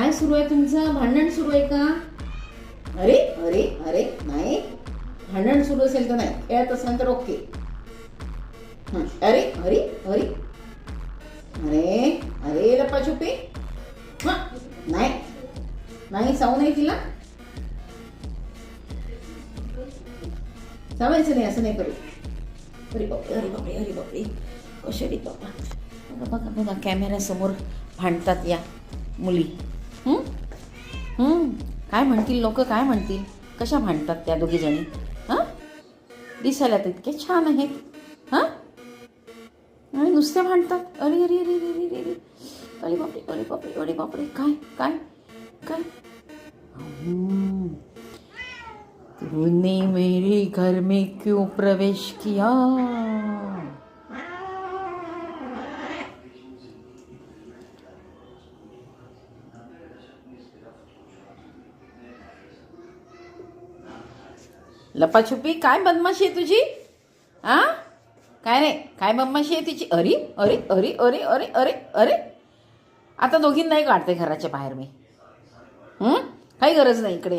काय सुरू आहे तुमचं? भांडण सुरू आहे का? अरे अरे अरे नाही. भांडण सुरू असेल तर नाही. खेळत असेल तर ओके. अरे अरे अरे. अरे अरे लपाछुपी हां नाही. नाही साऊ नाही तिला? चावायचं नाही असं नाही करू. अरे बापरे अरे बापरे अरे बापरे. कशा रे बाबा बघा बघा बघा कॅमेऱ्यासमोर भांडतात या मुली. काय म्हणतील लोक काय म्हणतील? कशा भांडतात त्या दोघी जणी? हां? दिसायला तर इतके छान आहेत. हां? आणि नुसते भांडतात. अरे अरे अरे अरे अरे अरे. अरे बापरे अरे बापरे अरे बापरे. काय काय काय? तूने मेरे घर में क्यों प्रवेश किया? लपाछुपी? काय बदमाशी आहे तुझी? आ काय रे? काय बदमाशी आहे तिची? अरे अरे अरे अरे अरे अरे अरे. आता दोघींनाही काढते घराच्या बाहेर मी. काही गरज नाही इकडे यायची